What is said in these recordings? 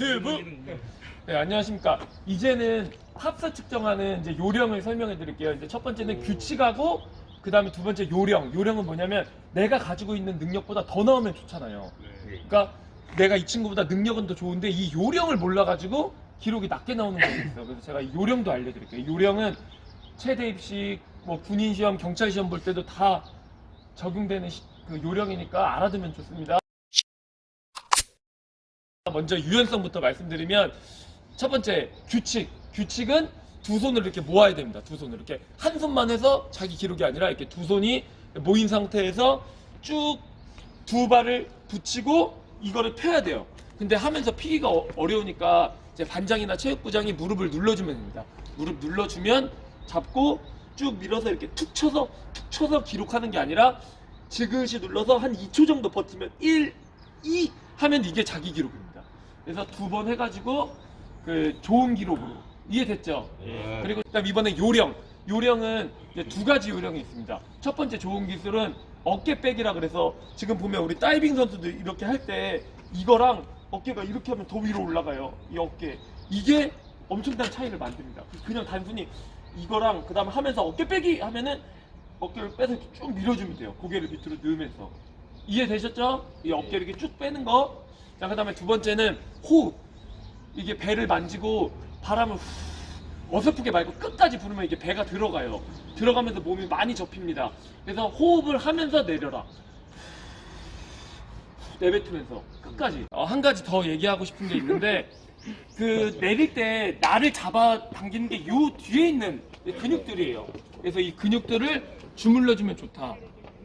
유튜브. 네, 안녕하십니까. 이제는 합사 측정하는 이제 요령을 설명해 드릴게요. 이제 첫 번째는 규칙하고 그 다음에 두 번째 요령. 요령은 뭐냐면 내가 가지고 있는 능력보다 더 나오면 좋잖아요. 그러니까 내가 이 친구보다 능력은 더 좋은데 이 요령을 몰라가지고 기록이 낮게 나오는 경우가 있어요. 그래서 제가 이 요령도 알려드릴게요. 요령은 체대 입식, 뭐 군인 시험, 경찰 시험 볼 때도 다 적용되는 시- 그 요령이니까 알아두면 좋습니다. 먼저 유연성부터 말씀드리면 첫 번째 규칙. 규칙은 두 손을 이렇게 모아야 됩니다. 두 손을 이렇게 한 손만 해서 자기 기록이 아니라 이렇게 두 손이 모인 상태에서 쭉 두 발을 붙이고 이거를 펴야 돼요. 근데 하면서 피기가 어- 어려우니까 이제 반장이나 체육부장이 무릎을 눌러주면 됩니다. 무릎 눌러주면 잡고 쭉 밀어서 이렇게 툭 쳐서 툭 쳐서 기록하는 게 아니라 지그시 눌러서 한 2초 정도 버티면 1, 2 하면 이게 자기 기록입니다. 그래서 두 번 해가지고 그 좋은 기록으로 이해됐죠? 그리고 그다음 이번에 요령. 요령은 이제 두 가지 요령이 있습니다. 첫 번째 좋은 기술은 어깨 빼기라 그래서 지금 보면 우리 다이빙 선수들 이렇게 할 때 이거랑 어깨가 이렇게 하면 더 위로 올라가요. 이 어깨. 이게 엄청난 차이를 만듭니다. 그냥 단순히 이거랑 그다음에 하면서 어깨 빼기 하면은 어깨를 빼서 이렇게 쭉 밀어주면 돼요. 고개를 밑으로 넣으면서. 이해되셨죠? 이 어깨를 이렇게 쭉 빼는 거. 자, 그 다음에 두 번째는 호흡. 이게 배를 만지고 바람을 후 어설프게 말고 끝까지 부르면 이게 배가 들어가요. 들어가면서 몸이 많이 접힙니다. 그래서 호흡을 하면서 내려라. 내뱉으면서 끝까지. 어, 한 가지 더 얘기하고 싶은 게 있는데 그 내릴 때 나를 잡아 당기는 게 요 뒤에 있는 근육들이에요. 그래서 이 근육들을 주물러 주면 좋다.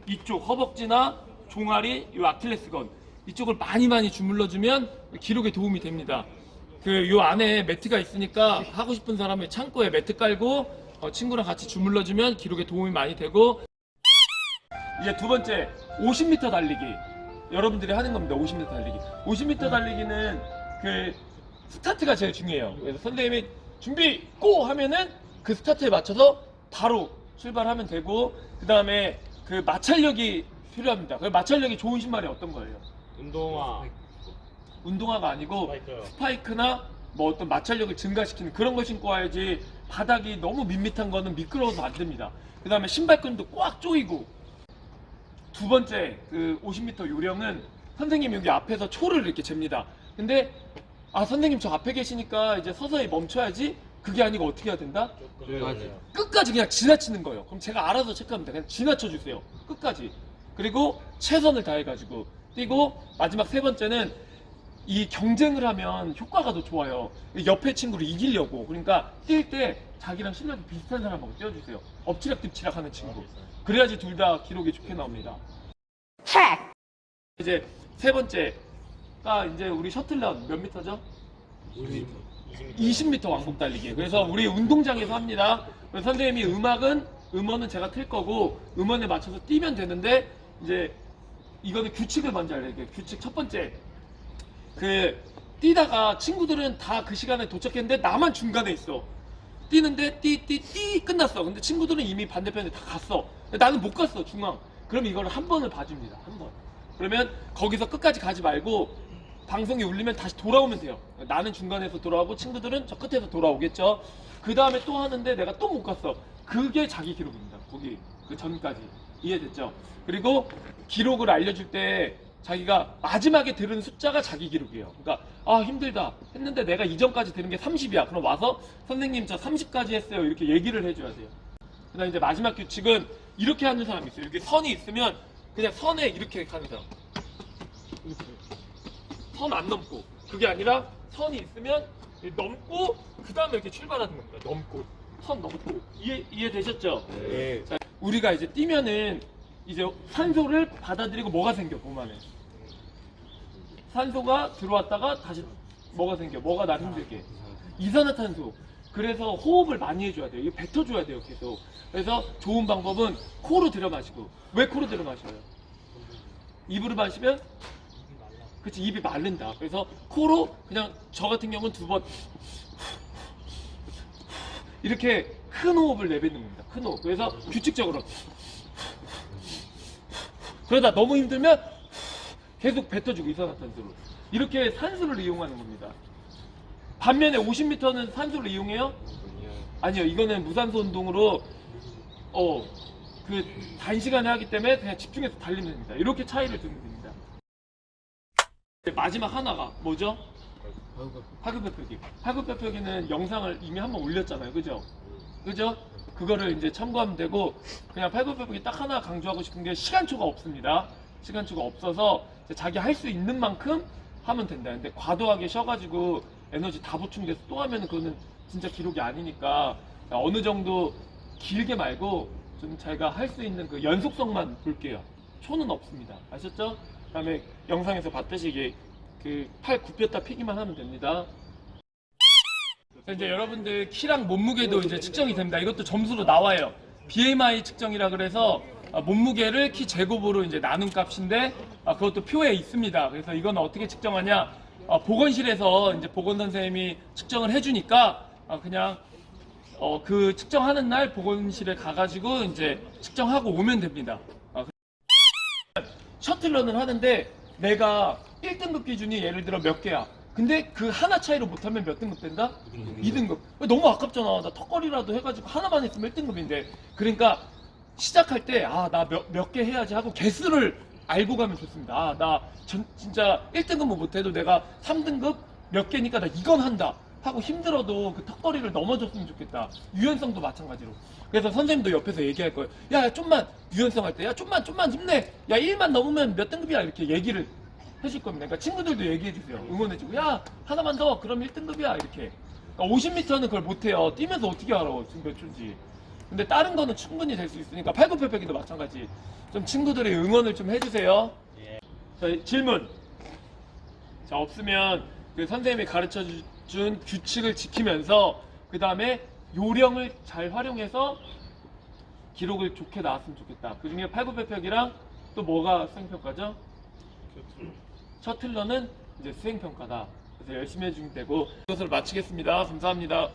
이쪽 허벅지나 종아리, 이 아킬레스건 이쪽을 많이 많이 주물러 주면 기록에 도움이 됩니다. 그 요 안에 매트가 있으니까 하고 싶은 사람은 창고에 매트 깔고 어, 친구랑 같이 주물러 주면 기록에 도움이 많이 되고. 이제 두 번째 50m 달리기. 여러분들이 하는 겁니다 50m 달리기. 50m 달리기는 그 스타트가 제일 중요해요. 그래서 선생님이 준비 고! 하면은 그 스타트에 맞춰서 바로 출발하면 되고 그 다음에 그 마찰력이 필요합니다. 그 마찰력이 좋은 신발이 어떤 거예요? 운동화 운동화가 아니고 스파이크요. 스파이크나 뭐 어떤 마찰력을 증가시키는 그런 걸 신고 와야지 바닥이 너무 밋밋한 거는 미끄러워서 안 됩니다. 그 다음에 신발끈도 꽉 조이고 두 번째 그 50m 요령은 선생님 여기 앞에서 초를 이렇게 잽니다. 근데 아 선생님 저 앞에 계시니까 이제 서서히 멈춰야지 그게 아니고 어떻게 해야 된다? 끝까지 끝까지 그냥 지나치는 거예요. 그럼 제가 알아서 체크합니다. 그냥 지나쳐 주세요. 끝까지. 그리고 최선을 다해가지고 뛰고 마지막 세 번째는 이 경쟁을 하면 효과가 더 좋아요. 옆에 친구를 이기려고. 그러니까 뛸 때 자기랑 실력이 비슷한 사람하고 뛰어주세요. 엎치락 뒤치락 하는 친구. 그래야지 둘 다 기록이 좋게 나옵니다. 이제 세 번째가 이제 우리 셔틀런 몇 미터죠? 20m 왕복 달리기. 그래서 우리 운동장에서 합니다. 선생님이 음악은 음원은 제가 틀 거고 음원에 맞춰서 뛰면 되는데 이제 이거는 규칙을 먼저 알려드릴게요. 규칙 첫 번째. 그 뛰다가 친구들은 다 그 시간에 도착했는데 나만 중간에 있어. 뛰는데 띠 띠 띠 끝났어. 근데 친구들은 이미 반대편에 다 갔어. 나는 못 갔어 중앙. 그럼 이거를 한 번을 봐줍니다. 한 번. 그러면 거기서 끝까지 가지 말고 방송이 울리면 다시 돌아오면 돼요. 나는 중간에서 돌아오고 친구들은 저 끝에서 돌아오겠죠. 그 다음에 또 하는데 내가 또 못 갔어. 그게 자기 기록입니다. 거기 그 전까지 이해됐죠? 그리고 기록을 알려줄 때 자기가 마지막에 들은 숫자가 자기 기록이에요. 그러니까 아 힘들다 했는데 내가 이전까지 들은 게 30이야. 그럼 와서 선생님 저 30까지 했어요. 이렇게 얘기를 해줘야 돼요. 그다음 이제 마지막 규칙은 이렇게 하는 사람이 있어요. 이렇게 선이 있으면 그냥 선에 이렇게 가는 사람. 선안 넘고 그게 아니라 선이 있으면 넘고 그 다음에 이렇게 출발하는 겁니다. 넘고 선 넘고 이해 이해 되셨죠? 예. 자, 우리가 이제 뛰면은 이제 산소를 받아들이고 뭐가 생겨 몸 안에? 산소가 들어왔다가 다시 뭐가 생겨? 뭐가 날 힘들게? 이산화탄소. 그래서 호흡을 많이 해줘야 돼요. 이거 뱉어줘야 돼요 계속. 그래서 좋은 방법은 코로 들여 마시고. 왜 코로 들여 마셔요? 입으로 마시면 그치 입이 마른다. 그래서 코로 그냥 저 같은 경우는 두 번 이렇게 큰 호흡을 내뱉는 겁니다 큰 호흡 그래서 규칙적으로 그러다 너무 힘들면 계속 뱉어주고 이산화탄소로 이렇게 산소를 이용하는 겁니다 반면에 50m는 산소를 이용해요? 아니요, 이거는 무산소 운동으로 어, 그 단시간에 하기 때문에 그냥 집중해서 달리면 됩니다. 이렇게 차이를 두면 됩니다. 마지막 하나가 뭐죠? 팔굽혀펴기. 팔굽혀펴기는 영상을 이미 한번 올렸잖아요. 그죠? 그죠? 그거를 이제 참고하면 되고 그냥 팔굽혀펴기 딱 하나 강조하고 싶은 게 시간초가 없습니다. 시간초가 없어서 자기 할 수 있는 만큼 하면 된다. 근데 과도하게 쉬어가지고 에너지 다 보충돼서 또 하면 그거는 진짜 기록이 아니니까 어느 정도 길게 말고 좀 자기가 할 수 있는 그 연속성만 볼게요. 초는 없습니다. 아셨죠? 그 다음에 영상에서 봤듯이 이게 그팔 굽혔다 피기만 하면 됩니다. 자, 이제 여러분들 키랑 몸무게도 이제 측정이 됩니다. 이것도 점수로 나와요. BMI 측정이라 그래서 아, 몸무게를 키 제곱으로 이제 나눈 값인데 아, 그것도 표에 있습니다. 그래서 이건 어떻게 측정하냐? 아, 보건실에서 이제 보건 선생님이 측정을 해주니까 아, 그냥 어, 그 측정하는 날 보건실에 가가지고 이제 측정하고 오면 됩니다. 아, 셔틀런을 하는데 내가 1등급 기준이 예를 들어 몇 개야. 근데 그 하나 차이로 못하면 몇 등급 된다? 2등급. 너무 아깝잖아. 나 턱걸이라도 해가지고 하나만 했으면 1등급인데. 그러니까 시작할 때, 아, 나몇개 해야지 하고 개수를 알고 가면 좋습니다. 아, 나 전- 진짜 1등급은 못해도 내가 3등급 몇 개니까 나 이건 한다. 하고 힘들어도 그 턱걸이를 넘어줬으면 좋겠다. 유연성도 마찬가지로. 그래서 선생님도 옆에서 얘기할 거예요. 야, 야, 좀만 유연성 할 때, 야, 좀만, 좀만 힘내. 야, 1만 넘으면 몇 등급이야. 이렇게 얘기를 해줄 겁니다. 그러니까 친구들도 얘기해 주세요. 응원해주고, 야, 하나만 더. 그럼 1등급이야. 이렇게. 그러니까 50m는 그걸 못해요. 뛰면서 어떻게 알아? 지금 몇 초인지. 근데 다른 거는 충분히 될 수 있으니까 팔굽혀펴기도 마찬가지. 좀 친구들의 응원을 좀 해주세요. 자, 질문. 자, 없으면 그 선생님이 가르쳐 주- 준 규칙을 지키면서 그 다음에 요령을 잘 활용해서 기록을 좋게 나왔으면 좋겠다. 그 중에 팔굽혀펴기랑 또 뭐가 수행평가죠? 셔틀러는 이제 수행평가다. 그래서 열심히 해주면 되고 이것을 마치겠습니다. 감사합니다.